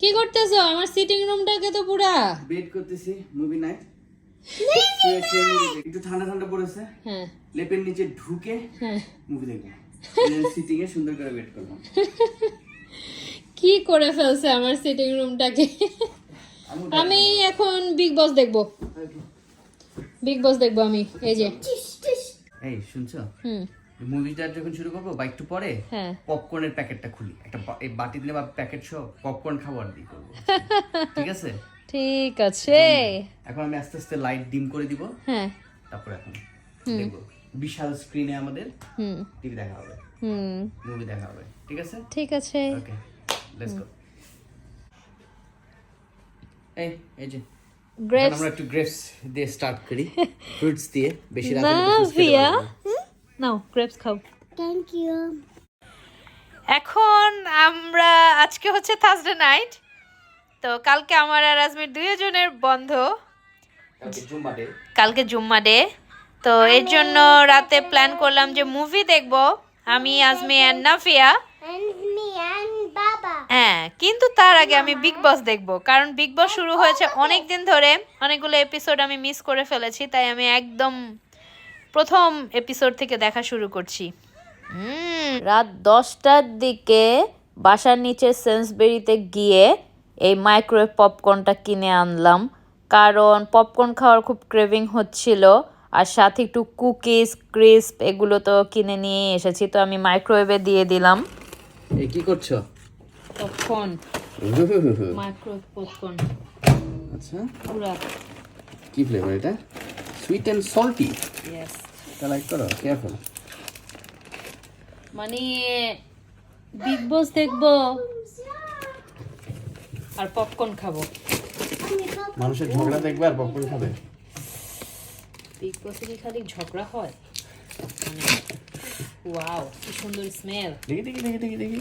কি করতেছো? আমার সিটিং রুমটাকে তো পুরা। বেড করতেছি মুভি নাইট একটু ঠান্ডা ঠান্ডা পড়েছে। হ্যাঁ। লেপের নিচে ঢুকে হ্যাঁ। মুভি দেখব। সিটিং এ সুন্দর করে বেড করব। কি করে ফেলছে আমার সিটিং রুমটাকে আমি আমি এখন বিগ বস দেখব। বিগ বস দেখব আমি এই যে। এই শুনছো? হুম। মুভিটা যখন শুরু করব বা একটু পরে হ্যাঁ। পপকর্নের প্যাকেটটা খুলি। একটা বাটি দিলে বা প্যাকেট সহ পপকর্ন খাবার দিয়ে করব। ঠিক আছে? ঠিক আছে। এখন আমি আস্তে আস্তে লাইট ডিম করে দিব। হ্যাঁ। তারপর এখন দেখব। বিশাল স্ক্রিনে আমাদের টিভি দেখা হবে। হুম। মুভি দেখা হবে। ঠিক আছে? ঠিক আছে। ওকে লেটস গো এই এই যে। গ্রেপস আমরা একটু গ্রেপস দিয়ে স্টার্ট করি। ফ্রুটস দিয়ে। বেশি রাতে না। নাও গ্রেপস খাও। থ্যাংক ইউ এখন আমরা আজকে হচ্ছে থার্সডে নাইট তো কালকে আমার আর আজমির দুইজনের বন্ধ। কালকে জুম্মা ডে কালকে জুম্মা ডে তো এর জন্য রাতে প্ল্যান করলাম যে মুভি দেখব আমি Azmi and Nafiya. and me and Baba. হ্যাঁ কিন্তু তার আগে আমি বিগ বস দেখব কারণ বিগ বস শুরু হয়েছে অনেক দিন ধরে অনেকগুলো এপিসোড আমি মিস করে ফেলেছি তাই আমি একদম প্রথম এপিসোড থেকে দেখা শুরু করছি। রাত দশটার দিকে বাসার নিচে সেন্সবেরিতে গিয়ে এই মাইক্রোওয়েভ পপকর্নটা কিনে আনলাম। কারণ পপকর্ন খাওয়ার খুব ক্রেভিং হচ্ছিল আর সাথে একটু কুকিজ ক্রিস্প এগুলো তো কিনে নিয়ে এসেছি তো আমি মাইক্রোওয়েভে দিয়ে দিলাম। এই কি করছ? পপকর্ন মাইক্রোওয়েভ পপকর্ন আচ্ছা। পুরা। কি ফ্লেভার এটা? সুইট অ্যান্ড সল্টি ইয়েস এটা লাইক করো কেয়ারফুল মানে বিগ বস দেখব। আর পপকর্ন খাব। মানুষের ঝগড়া দেখবে আর পপকর্ন খাবে। বিগ বসে কি খালি ঝগড়া হয়? মানে ওয়াও কি সুন্দর স্মেল দেখি দেখি দেখি দেখি দেখি।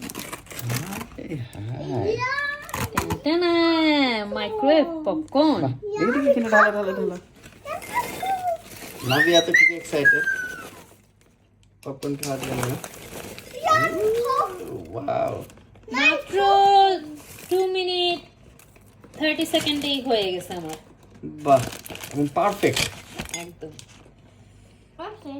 মাইক্রোওয়েভ পপকর্ন দেখি দেখি কিনে ঢালা ঢালা ঢালা। নাভি এত খুবই এক্সাইটেড পপকর্ন খাওয়ার জন্য ওয়াও মাত্র টু মিনিট থার্টি সেকেন্ডেই হয়ে গেছে আমার। বাহ পারফেক্ট একদম। Okay.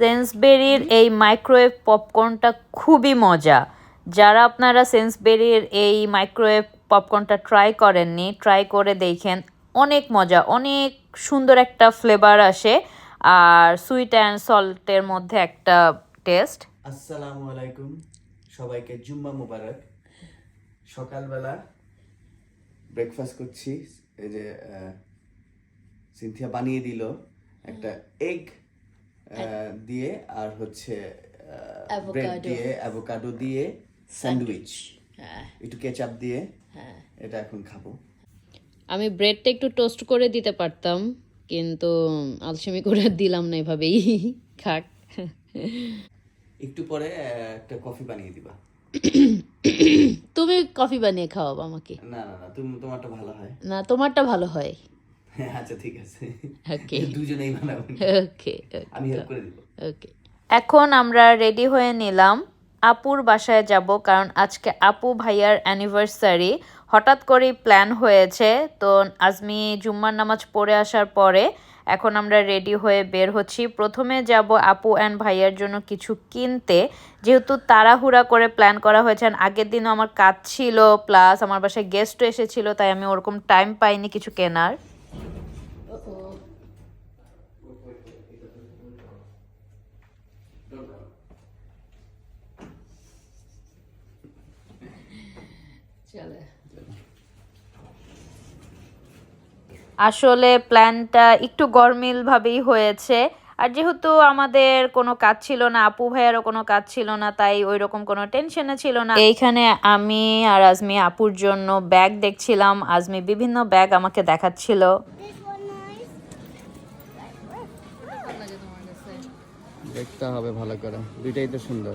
সেন্সবেরির এই মাইক্রোওয়েভ পপকর্নটা খুবই মজা। যারা আপনারা সেন্সবেরির এই মাইক্রোওয়েভ পপকর্নটা ট্রাই করেননি ট্রাই করে দেখেন অনেক মজা অনেক সুন্দর একটা ফ্লেভার আসে। আর সুইট অ্যান্ড সল্টের মধ্যে একটা টেস্ট আসসালামু আলাইকুম সবাইকে জুম্মা মুবারক। সকালবেলা ব্রেকফাস্ট করছি এই যে সিনথিয়া বানিয়ে দিল একটা এগ দিয়ে আর হচ্ছে ব্রেড দিয়ে অ্যাভোকাডো দিয়ে স্যান্ডউইচ একটু কেচাপ দিয়ে এটা এখন খাব। আমি ব্রেডটা একটু টোস্ট করে দিতে পারতাম। কিন্তু আলসেমি করে দিলাম না এভাবেই খাক। একটু পরে একটা কফি বানিয়ে দিবা। তুমি কফি বানিয়ে খাওয়াবো আমাকে। না না না তুমি তোমারটা ভালো হয়। না তোমারটা ভালো হয়। আচ্ছা ঠিক আছে। ওকে দুজনেই বানাবো। ওকে আমি হেল্প করে দিব। ওকে এখন আমরা রেডি হয়ে নিলাম। আপুর বাসায় যাব কারণ আজকে আপু ভাইয়ার অ্যানিভার্সারি হঠাৎ করেই প্ল্যান হয়েছে। তো আজমি জুম্মার নামাজ পড়ে আসার পরে এখন আমরা রেডি হয়ে বের হচ্ছি। প্রথমে যাব আপু অ্যান্ড ভাইয়ার জন্য কিছু কিনতে। যেহেতু তাড়াহুড়া করে প্ল্যান করা হয়েছে আগের দিনও আমার কাজ ছিল প্লাস আমার বাসায় গেস্টও এসেছিল, তাই আমি ওরকম টাইম পাইনি কিছু কেনার। আসলে প্ল্যানটা একটু গরমিল ভাবেই হয়েছে। আর যেহেতু আমাদের কোনো কাজ ছিল না আপু ভাইয়ারও কোনো কাজ ছিল না তাই ওই রকম কোনো টেনশনে ছিল না। এইখানে আমি আর আজমি আপুর জন্য ব্যাগ দেখছিলাম। আজমি বিভিন্ন ব্যাগ আমাকে দেখাচ্ছিল। This one nice. দেখতে হবে ভালো করে। দুইটাই তো সুন্দর।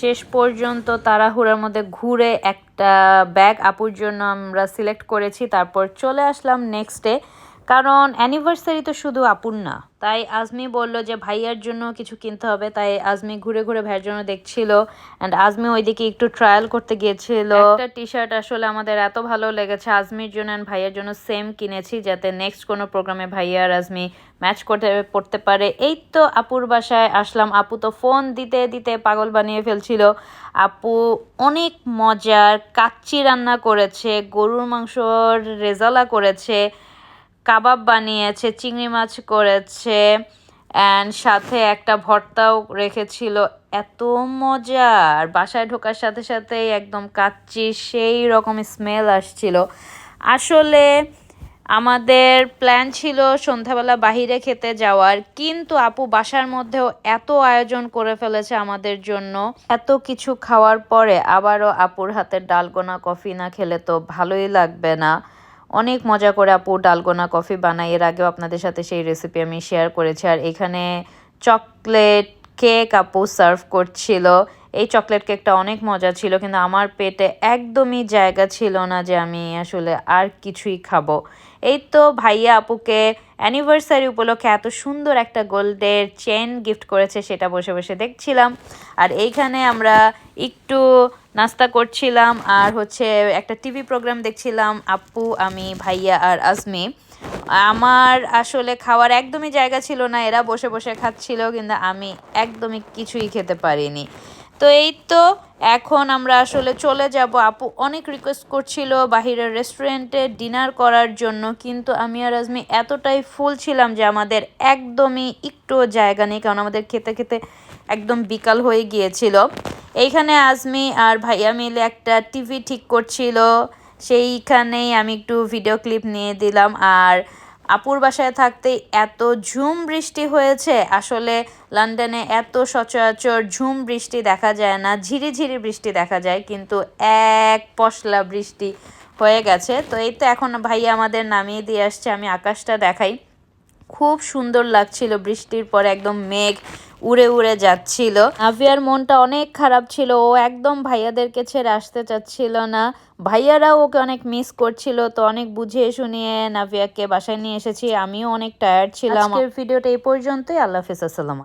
শেষ পর্যন্ত তাড়াহুড়ার মধ্যে ঘুরে একটা ব্যাগ আপুর জন্য আমরা সিলেক্ট করেছি তারপর চলে আসলাম নেক্সট ডে কারণ অ্যানিভার্সারি তো শুধু আপুর না। তাই আজমি বলল যে ভাইয়ার জন্য কিছু কিনতে হবে তাই আজমি ঘুরে ঘুরে ভাইয়ের জন্য দেখছিল। অ্যান্ড আজমি ওইদিকে একটু ট্রায়াল করতে গিয়েছিল। একটা টি শার্ট আসলে আমাদের এত ভালো লেগেছে আজমির জন্য অ্যান্ড ভাইয়ার জন্য সেম কিনেছি যাতে নেক্সট কোনো প্রোগ্রামে ভাইয়া আর আজমি ম্যাচ করতে পড়তে পারে। এই তো আপুর বাসায় আসলাম। আপু তো ফোন দিতে দিতে পাগল বানিয়ে ফেলছিল। আপু অনেক মজার কাচ্চি রান্না করেছে গরুর মাংসর রেজালা করেছে। কাবাব বানিয়েছে, চিংড়ি মাছ করেছে অ্যান্ড সাথে একটা ভর্তাও রেখেছিল। এত মজা আর বাসায় ঢোকার সাথে সাথেই একদম কাচ্চি, সেই রকম স্মেল আসছিল। আসলে আমাদের প্ল্যান ছিল সন্ধ্যাবেলা বাহিরে খেতে যাওয়ার, কিন্তু আপু বাসার মধ্যেও এত আয়োজন করে ফেলেছে আমাদের জন্য। এত কিছু খাওয়ার পরে আবারও আপুর হাতের ডালগোনা কফি না খেলে তো ভালোই লাগবে না। অনেক মজা করে আপু ডালগোনা কফি বানাই। এর আগেও আপনাদের সাথে সেই রেসিপি আমি শেয়ার করেছি। আর এখানে চকলেট কেক আপু সার্ভ করছিল। এই চকলেট কেকটা অনেক মজা ছিল, কিন্তু আমার পেটে একদমই জায়গা ছিল না যে আমি আসলে আর কিছুই খাব। এই তো ভাইয়া আপুকে অ্যানিভার্সারি উপলক্ষে এত সুন্দর একটা গোল্ডের চেন গিফট করেছে, সেটা বসে বসে দেখছিলাম। আর এইখানে আমরা একটু নাস্তা করছিলাম, আর হচ্ছে একটা টিভি প্রোগ্রাম দেখছিলাম, আপু, আমি, ভাইয়া আর আজমি। আমার আসলে খাওয়ার একদমই জায়গা ছিল না, এরা বসে বসে খাচ্ছিল, কিন্তু আমি একদমই কিছুই খেতে পারিনি। তো এই তো এখন আমরা আসলে চলে যাব। আপু অনেক রিকোয়েস্ট করছিল বাহিরের রেস্টুরেন্টে ডিনার করার জন্য, কিন্তু আমি আর আজমি এতটাই ফুল ছিলাম যে আমাদের একদমই একটুও জায়গা নেই, কারণ আমাদের খেতে খেতে একদম বিকাল হয়ে গিয়েছিল। এইখানে আজমি আর ভাইয়া মিলে একটা টিভি ঠিক করছিল। সেইখানেই আমি একটু ভিডিও ক্লিপ নিয়ে দিলাম। আর আপুর বাসায় থাকতে এত ঝুম বৃষ্টি হয়েছে। আসলে লন্ডনে এত সচরাচর ঝুম বৃষ্টি দেখা যায় না ঝিরিঝিরি বৃষ্টি দেখা যায়, কিন্তু এক পশলা বৃষ্টি হয়ে গেছে। তো এই তো এখন ভাইয়া আমাদের নামিয়ে দিয়ে আসছে, আমি আকাশটা দেখাই। খুব সুন্দর লাগছিল বৃষ্টির পর, একদম মেঘ। উড়ে উড়ে যাচ্ছিল। আফিয়ার মনটা অনেক খারাপ ছিল ও একদম ভাইয়াদেরকে ছেড়ে আসতে চাচ্ছিল না। ভাইয়ারাও ওকে অনেক মিস করছিল তো অনেক বুঝিয়ে শুনিয়ে নাভিয়াকে বাসায় নিয়ে এসেছি। আমিও অনেক টায়ার্ড ছিলাম। আজকের ভিডিওটা এই পর্যন্তই। আল্লাহ হাফিজ আসসালাম